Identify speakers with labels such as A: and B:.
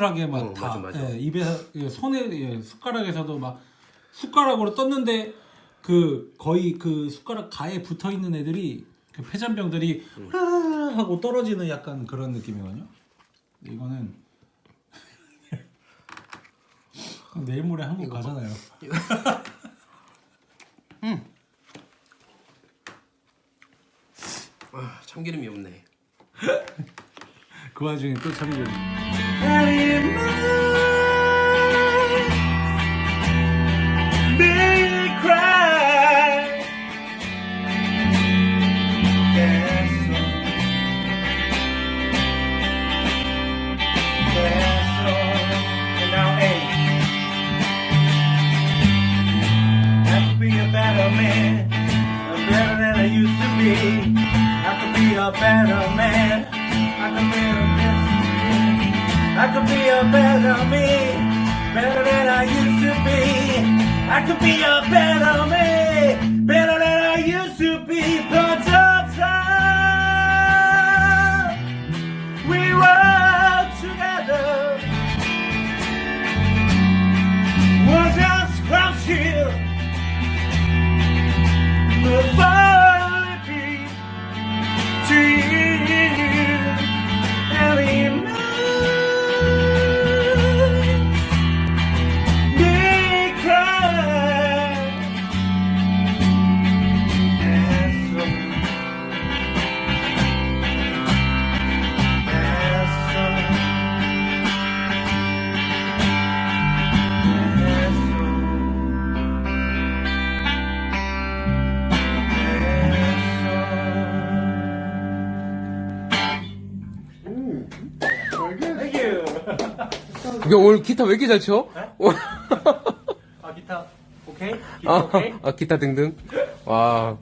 A: 나추럴하게 막
B: 어,
A: 다
B: 맞아, 맞아.
A: 예, 입에서 예, 손에 예, 숟가락에서도 막 숟가락으로 떴는데 그 거의 그 숟가락 가에 붙어 있는 애들이 그 폐잔병들이
B: 음.
A: 후라라라 하고 떨어지는 약간 그런 느낌이거든요. 이거는 내일 모레 한국 가잖아요.
B: 아, 참기름이 없네.
A: 그 와중에 또 참기름.
C: I can be a better man, better than I used to be. I could be a better man. I could be a I could be a better me, better than I used to be. I could be a better me,
B: 이게 오늘 기타 왜 이렇게 잘 쳐?
C: 아 기타 오케이? 기타
B: 아,
C: 오케이?
B: 아, 기타 등등. 와,